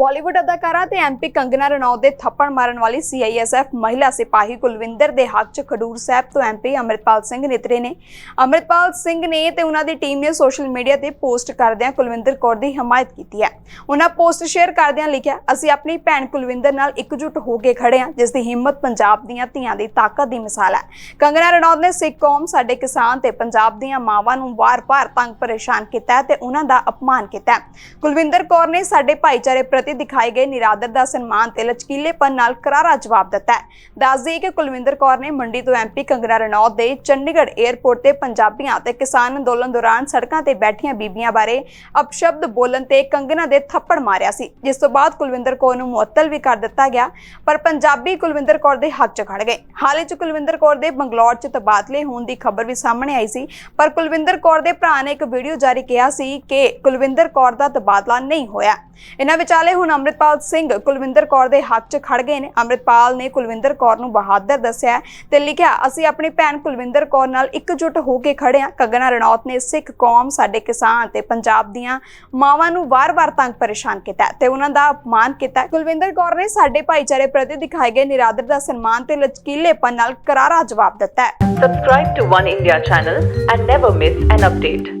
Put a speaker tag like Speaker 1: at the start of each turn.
Speaker 1: ਬਾਲੀਵੁੱਡ ਅਦਾਕਾਰਾ ਤੇ ਐਮਪੀ ਕੰਗਨਾ ਰਣੌਤ ਦੇ ਥੱਪੜ ਮਾਰਨ ਵਾਲੀ ਸੀਆਈਐਸਐਫ ਮਹਿਲਾ ਸਿਪਾਹੀ ਕੁਲਵਿੰਦਰ ਦੇ ਹੱਕ 'ਚ ਖਡੂਰ ਸਾਹਿਬ ਤੋਂ ਐਮਪੀ ਅਮਰਿਤਪਾਲ ਸਿੰਘ ਨਿਤਰੇ ਨੇ। ਅਮਰਿਤਪਾਲ ਸਿੰਘ ਨੇ ਤੇ ਉਹਨਾਂ ਦੀ ਟੀਮ ਨੇ ਸੋਸ਼ਲ ਮੀਡੀਆ ਤੇ ਪੋਸਟ ਕਰਦਿਆਂ ਕੁਲਵਿੰਦਰ ਕੌਰ ਦੀ ਹਮਾਇਤ ਕੀਤੀ ਹੈ। ਉਹਨਾਂ ਪੋਸਟ ਸ਼ੇਅਰ ਕਰਦਿਆਂ ਲਿਖਿਆ, ਅਸੀਂ ਆਪਣੀ ਭੈਣ ਕੁਲਵਿੰਦਰ ਨਾਲ ਇਕਜੁੱਟ ਹੋ ਕੇ ਖੜੇ ਹਾਂ, ਜਿਸ ਦੀ ਹਿੰਮਤ ਪੰਜਾਬ ਦੀਆਂ ਧੀਆਂ ਦੀ ਤਾਕਤ ਦੀ ਮਿਸਾਲ ਹੈ। ਕੰਗਨਾ ਰਣੌਤ ਨੇ ਸਿੱਖ ਕੌਮ, ਸਾਡੇ ਕਿਸਾਨ ਤੇ ਪੰਜਾਬ ਦੀਆਂ ਮਾਵਾਂ ਨੂੰ ਵਾਰ-ਵਾਰ ਤੰਗ ਪਰੇਸ਼ਾਨ ਕੀਤਾ ਤੇ ਉਹਨਾਂ ਦਾ ਅਪਮਾਨ ਕੀਤਾ ਕੁਲਵਿੰਦਰ ਕੌਰ ਨੇ ਸਾਡੇ ਭਾਈਚਾਰੇ ਪ੍ਰਤੀ ਦਿਖਾਏ ਗਏ ਨਿਰਾਦਰ ਦਾ ਸਨਮਾਨ ਤੇ ਲਚਕੀਲੇਪਨ ਨਾਲ ਕਰਾਰਾ ਜਵਾਬ ਦਿੱਤਾ ਹੈ। ਦੱਸ ਕਿ ਕੁਲਵਿੰਦਰ ਕੌਰ ਨੇ ਮੰਡੀ ਤੋਂ ਐਮਪੀ ਕੰਗਨਾ ਰਣੌਤ ਦੇ ਚੰਡੀਗੜ੍ਹ 에ਅਰਪੋਰਟ ਤੇ ਪੰਜਾਬੀਆਂ ਤੇ ਕਿਸਾਨ ਅੰਦੋਲਨ ਦੌਰਾਨ ਸੜਕਾਂ ਤੇ ਬੈਠੀਆਂ ਬੀਬੀਆਂ ਬਾਰੇ ਅਪਸ਼ਬਦ ਬੋਲਣ ਤੇ ਕੰਗਨਾ ਦੇ ਥੱਪੜ ਮਾਰਿਆ ਸੀ। ਜਿਸ ਤੋਂ ਬਾਅਦ ਕੁਲਵਿੰਦਰ ਕੌਰ ਨੂੰ ਮੁਅੱਤਲ ਵੀ ਕਰ ਦਿੱਤਾ ਗਿਆ, ਪਰ ਪੰਜਾਬੀ ਕੁਲਵਿੰਦਰ ਕੌਰ ਦੇ ਹੱਥ 'ਚ ਖੜ ਗਏ। ਹਾਲੇ 'ਚ ਕੁਲਵਿੰਦਰ ਕੌਰ ਦੇ ਬੰਗਲੌਰ 'ਚ ਤਬਾਦਲੇ ਹੋਣ ਦੀ ਖਬਰ ਵੀ ਸਾਹਮਣੇ ਆਈ ਸੀ, ਪਰ ਕੁਲਵਿੰਦਰ ਕੌਰ ਦੇ ਭਰਾ ਨੇ ਇੱਕ ਵੀਡੀਓ ਜਾਰੀ ਕਿਹਾ ਸੀ ਕਿ ਕੁਲਵਿੰਦਰ ਕੌਰ ਦਾ ਤਬਾਦਲਾ ਨਹੀਂ ਹੋਇਆ। ਇਹਨਾਂ ਵਿਚਾਲੇ ਹੁਣ ਅੰਮ੍ਰਿਤਪਾਲ ਸਿੰਘ ਕੁਲਵਿੰਦਰ ਕੌਰ ਦੇ ਹੱਕ 'ਚ ਖੜ ਗਏ ਨੇ। ਅੰਮ੍ਰਿਤਪਾਲ ਨੇ ਕੁਲਵਿੰਦਰ ਕੌਰ ਨੂੰ ਬਹਾਦਰ ਦੱਸਿਆ ਤੇ ਲਿਖਿਆ, ਅਸੀਂ ਆਪਣੀ ਭੈਣ ਕੁਲਵਿੰਦਰ ਕੌਰ ਨਾਲ ਇਕਜੁੱਟ ਹੋ ਕੇ ਖੜੇ ਹਾਂ। ਕੰਗਨਾ ਰਣੌਤ ਨੇ ਸਿੱਖ ਕੌਮ, ਸਾਡੇ ਕਿਸਾਨ ਤੇ ਪੰਜਾਬ ਦੀਆਂ ਮਾਵਾਂ ਨੂੰ ਵਾਰ-ਵਾਰ ਤੰਗ ਪਰੇਸ਼ਾਨ ਕੀਤਾ ਤੇ ਉਹਨਾਂ ਦਾ ਅਪਮਾਨ ਕੀਤਾ ਕੁਲਵਿੰਦਰ ਕੌਰ ਨੇ ਸਾਡੇ ਭਾਈਚਾਰੇ ਪ੍ਰਤੀ ਦਿਖਾਏ ਗਏ ਨਿਰਾਦਰ ਦਾ ਸਨਮਾਨ ਤੇ ਲਚਕੀਲੇਪਨ ਨਾਲ ਕਰਾਰਾ ਜਵਾਬ ਦਿੱਤਾ ਹੈ।
Speaker 2: Subscribe to One India channel and never miss an update.